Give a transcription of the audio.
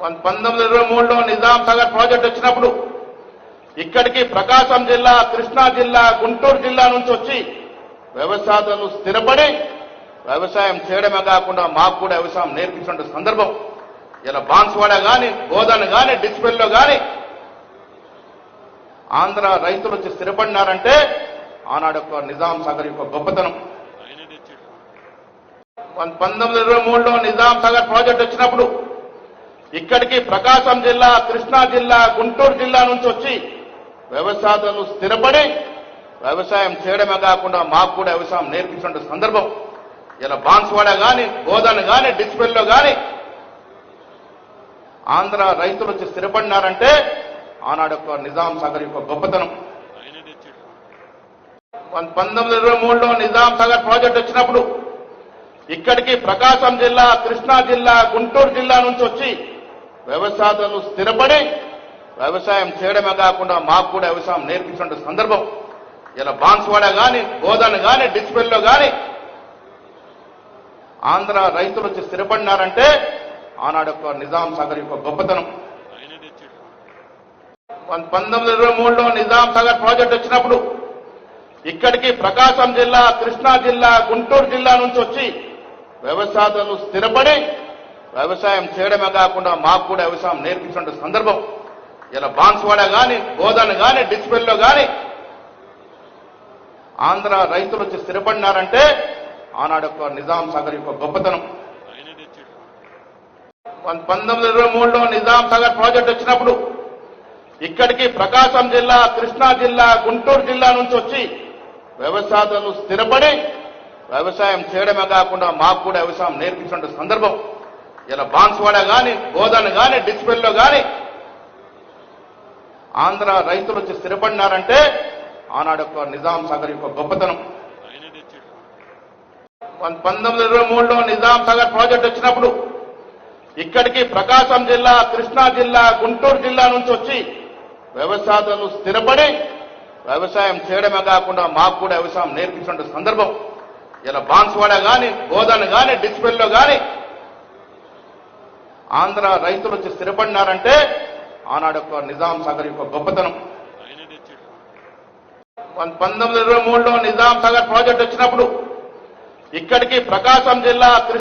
పంతొమ్మిది ఇరవై మూడులో నిజాం సాగర్ ప్రాజెక్ట్ వచ్చినప్పుడు ఇక్కడికి ప్రకాశం జిల్లా కృష్ణా జిల్లా గుంటూరు జిల్లా నుంచి వచ్చి వ్యవసాయాలు స్థిరపడి వ్యవసాయం చేయడమే కాకుండా మాకు కూడా వ్యవసాయం నేర్పించిన సందర్భం. ఇలా బాన్స్వాడ కానీ బోధన కానీ డిస్పెల్లో కానీ ఆంధ్ర రైతులు వచ్చి స్థిరపడినారంటే ఆనాడు యొక్క నిజాం సాగర్ యొక్క గొప్పతనం. పంతొమ్మిది ఇరవై మూడులో నిజాం సాగర్ ప్రాజెక్ట్ వచ్చినప్పుడు ఇక్కడికి ప్రకాశం జిల్లా కృష్ణా జిల్లా గుంటూరు జిల్లా నుంచి వచ్చి వ్యవసాయాలు స్థిరపడి వ్యవసాయం చేయడమే కాకుండా మాకు కూడా వ్యవసాయం నేర్పించిన సందర్భం. ఇలా బాన్స్వాడ కానీ బోధన కానీ డిస్పెల్లో కానీ ఆంధ్ర రైతులు వచ్చి స్థిరపడినారంటే ఆనాడు యొక్క నిజాం సాగర్ యొక్క గొప్పతనం. పంతొమ్మిది ఇరవై మూడులో నిజాం సాగర్ ప్రాజెక్ట్ వచ్చినప్పుడు ఇక్కడికి ప్రకాశం జిల్లా కృష్ణా జిల్లా గుంటూరు జిల్లా నుంచి వచ్చి వ్యవసాయాలు స్థిరపడి వ్యవసాయం చేయడమే కాకుండా మాకు కూడా వ్యవసాయం నేర్పించిన సందర్భం. ఇలా బాన్స్వాడ కానీ బోధన కానీ డిస్పెల్లో కానీ ఆంధ్ర రైతులు వచ్చి స్థిరపడినారంటే ఆనాడు యొక్క నిజాం సాగర్ యొక్క గొప్పతనం. పంతొమ్మిది ఇరవై మూడులో నిజాం సాగర్ ప్రాజెక్ట్ వచ్చినప్పుడు ఇక్కడికి ప్రకాశం జిల్లా కృష్ణా జిల్లా గుంటూరు జిల్లా నుంచి వచ్చి వ్యవసాయాలు స్థిరపడి వ్యవసాయం చేయడమే కాకుండా మాకు కూడా వ్యవసాయం నేర్పించిన సందర్భం. ఇలా బాన్స్వాడ కానీ గోదాను కానీ డిస్పెల్లో కానీ ఆంధ్ర రైతులు వచ్చి స్థిరపడినారంటే ఆనాడు యొక్క నిజాం సాగర్ యొక్క గొప్పతనం. పంతొమ్మిది ఇరవై మూడులో నిజాం సాగర్ ప్రాజెక్ట్ వచ్చినప్పుడు ఇక్కడికి ప్రకాశం జిల్లా కృష్ణా జిల్లా గుంటూరు జిల్లా నుంచి వచ్చి వ్యవసాయాలు స్థిరపడి వ్యవసాయం చేయడమే కాకుండా మాకు కూడా వ్యవసాయం నేర్పించిన సందర్భం. ఇలా బాన్స్వాడ కానీ బోధన కానీ డిస్పెల్లో కానీ ఆంధ్ర రైతులు వచ్చి స్థిరపడినారంటే ఆనాడు యొక్క నిజాం సాగర్ యొక్క గొప్పతనం. పంతొమ్మిది ఇరవై మూడులో నిజాం సాగర్ ప్రాజెక్ట్ వచ్చినప్పుడు ఇక్కడికి ప్రకాశం జిల్లా కృష్ణా జిల్లా గుంటూరు జిల్లా నుంచి వచ్చి వ్యవసాయాలు స్థిరపడి వ్యవసాయం చేయడమే కాకుండా మాకు కూడా వ్యవసాయం నేర్పించిన సందర్భం. ఇలా బాన్స్వాడ కానీ బోధన కానీ డిస్పెల్లో కానీ ఆంధ్ర రైతులు వచ్చి స్థిరపడినారంటే ఆనాడు యొక్క నిజాం సాగర్ యొక్క గొప్పతనం. పంతొమ్మిది ఇరవై మూడులో నిజాం సాగర్ ప్రాజెక్ట్ వచ్చినప్పుడు ఇక్కడికి ప్రకాశం జిల్లా